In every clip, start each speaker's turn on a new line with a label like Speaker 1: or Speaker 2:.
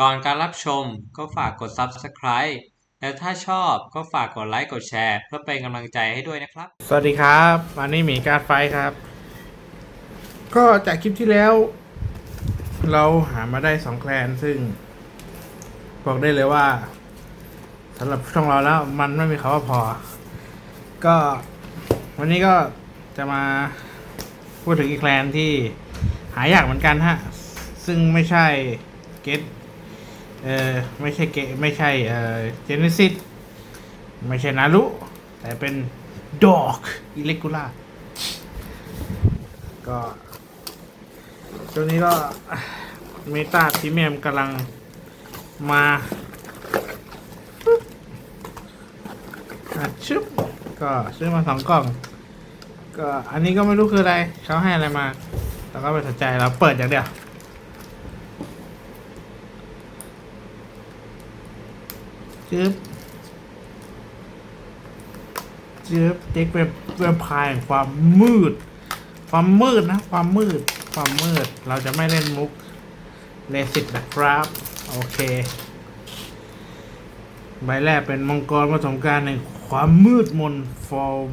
Speaker 1: ก่อนการรับชมก็ฝากกด Subscribe และถ้าชอบก็ฝากกดไลค์กดแชร์ เพื่อเป็นกำลังใจให้ด้วยนะครับ
Speaker 2: สวัสดีครับวันนี้หมีการดไฟครับ ก็จากคลิปที่แล้ว เราหามาได้สองแคลนซึ่ง บอกได้เลยว่าสำหรับช่องเราแล้ว มันไม่มีคำว่าพอ ก็ วันนี้ก็จะมาพูดถึงอีกแคลนที่หายากเหมือนกันฮะ ซึ่งไม่ใช่เกต เออไม่ใช่เกไม่ใช่เออเจเนซิสไม่ใช่นารุแต่เป็นดอกอิเล็ก u ล่าก็ช่วงนี้ก็เมตาพรีเมียมกำลังมาอะชึบก็ซื้อมาสองกล่อง ก็อันนี้ก็ไม่รู้คืออะไรเขาให้อะไรมาเราก็ไม่สนใจเราเปิดอย่างเดียว จึ๊บจึ๊บเด็กเป็นเวมพายความมืด ความมืดนะ ความมืด ความมืด เราจะไม่เล่นมุกเลสิกนะครับ โอเค ใบแรกเป็นมังกรผสมการในความมืดมนฟอร์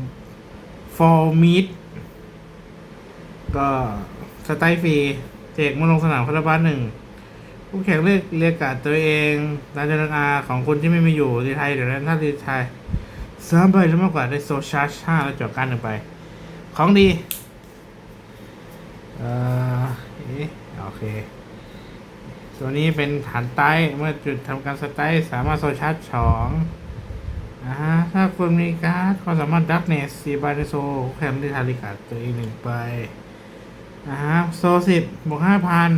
Speaker 2: ฟอร์มิดก็สไตล์ฟรีเจกมาลงสนามคาราบาสหนึ่ง ผู้แข่งเลือกเรียกการดตัวเองการเจรนาของคนที่ไม่มีอยู่ในไทยเดี๋ยวนั้นถ้าดีไทยสามใบหรือมากกว่าได้โซชาร์จห้าแล้วจบการหนึ่งไป ของดีเอ่อโอเค ตัวนี้เป็นฐานใต้เมื่อจุดทำการสไตล์สามารถโซชาร์จสองอ่าฮะถ้าคุณมีการ์ดความสามารถดักเนสสี่ใบในโซแข่งได้ทาริกาตัวเองหนึ่งไปอ่าฮะโซสิบบวกห้าพัน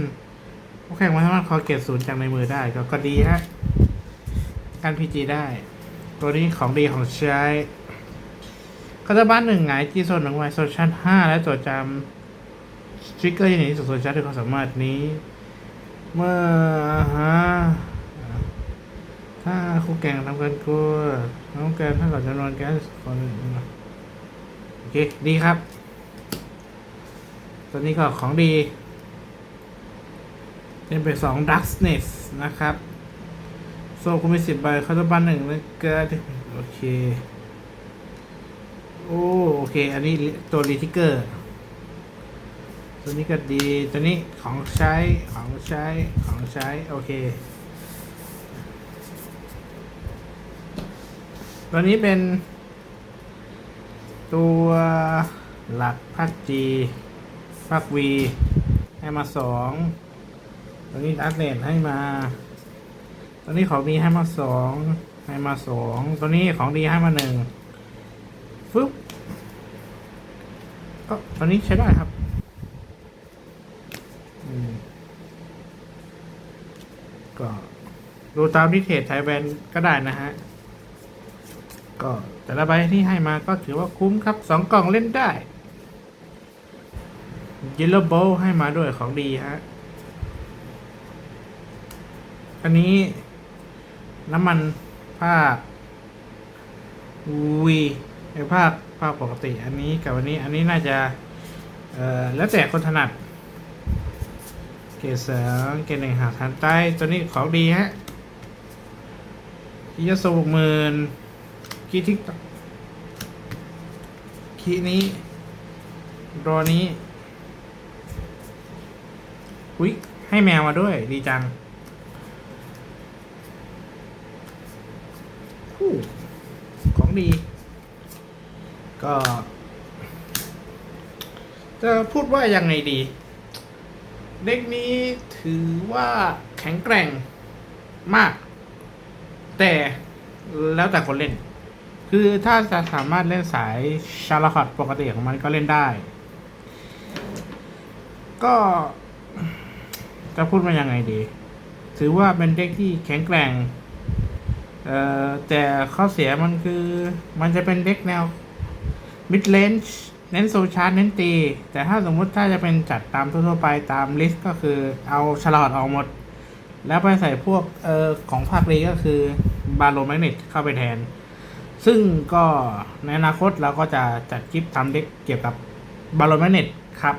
Speaker 2: แข่งมันสามารถขอเก็บศูนย์จากในมือได้ก็ก็ดีฮะการพีจีได้ ตัวนี้ของดีของใช้ก็จะบ้านหนึ่งไงจีโซนหนึ่งไวโซชันห้าและตัวจำสตริกเกอร์อย่างนี้สุดโซชันด้วยความสามารถนี้ เมื่อฮะถ้าคู่แข่งทำการกลัวน้องแกนถ้าเกิดจำนวนแกนคนโอเค ดีครับ ตัวนี้ก็ของดี เป็นไปสองดักสเนสนะครับ โซ่คุณมีสิบใบคาร์บันหนึ่งแล้วก็โอเค โอ้โอเค อันนี้ตัวรีทิเกอร์ ตัวนี้ก็ดี ตัวนี้ของใช้ ของใช้ ของใช้ โอเค ตัวนี้เป็น ตัวหลักภาคจีภาควีให้มาสอง ตัวนี้ดักเนตให้มาตัวนี้ของดีให้มาสองให้มาสองตัวนี้ของดีให้มาหนึ่งฟึ๊บก็ตัวนี้ใช้ได้ครับก็ดูตามที่เทรดไทยแบนก็ได้นะฮะ ก็แต่ละใบที่ให้มาก็ถือว่าคุ้มครับสองกล่องเล่นได้ Yellow Bow ให้มาด้วยของดีฮะ อันนี้น้ำมันภาควีไอภาคภาคปกติ อันนี้กับอันนี้ อันนี้น่าจะเอ่อแล้วแต่คนถนัด เกสอเกรดหนึ่งหาทันใต้ ตัวนี้ของดีฮะคียโซบหมื่นคีทิกคีนี้รอนี้ อุ้ยให้แมวมาด้วย ดีจัง ของดี ก็ จะพูดว่ายังไงดี เด็กนี้ถือว่าแข็งแกร่งมาก แต่แล้วแต่คนเล่น คือถ้าจะสามารถเล่นสายชาร์ลอตปกติของมันก็เล่นได้ ก็จะพูดมายังไงดี ถือว่าเป็นเด็กที่แข็งแกร่ง แต่ข้อเสียมันคือมันจะเป็นเด็กแนว mid range เน้นโซชาร์เน้นตี แต่ถ้าสมมุติถ้าจะเป็นจัดตามทั่วๆไปตามลิสต์ก็คือเอาฉลอดออกหมด แล้วไปใส่พวกเออของภาครีก็คือบาโลแมกเนตเข้าไปแทน ซึ่งก็ในอนาคตเราก็จะจัดคลิปทำเด็กเกี่ยวกับบาโลแมกเนตครับ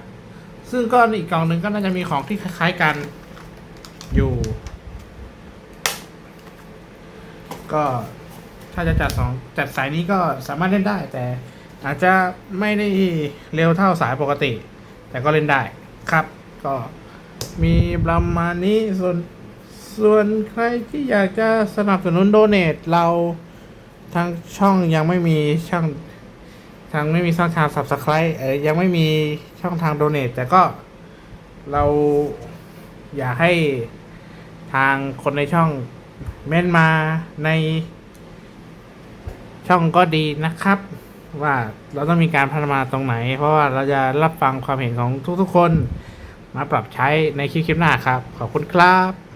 Speaker 2: ซึ่งก็อีกกล่องหนึ่งก็น่าจะมีของที่คล้ายๆกันอยู่ ก็ถ้าจะจัดสองจัดสายนี้ก็สามารถเล่นได้ แต่อาจจะไม่ได้เร็วเท่าสายปกติ แต่ก็เล่นได้ครับ ก็มีประมาณนี้ส่วนส่วนใครที่อยากจะสนับสนุนโดเนทเราทางช่องยังไม่มีช่องทางไม่มีช่องทาง subscribe เอ่ยยังไม่มีช่องทางโดเน a แต่ก็เราอยากให้ทางคนในช่อง เม่นมาในช่องก็ดีนะครับ ว่าเราต้องมีการพัฒนาตรงไหน เพราะว่าเราจะรับฟังความเห็นของทุกๆคน มาปรับใช้ในคลิปๆหน้าครับ ขอบคุณครับ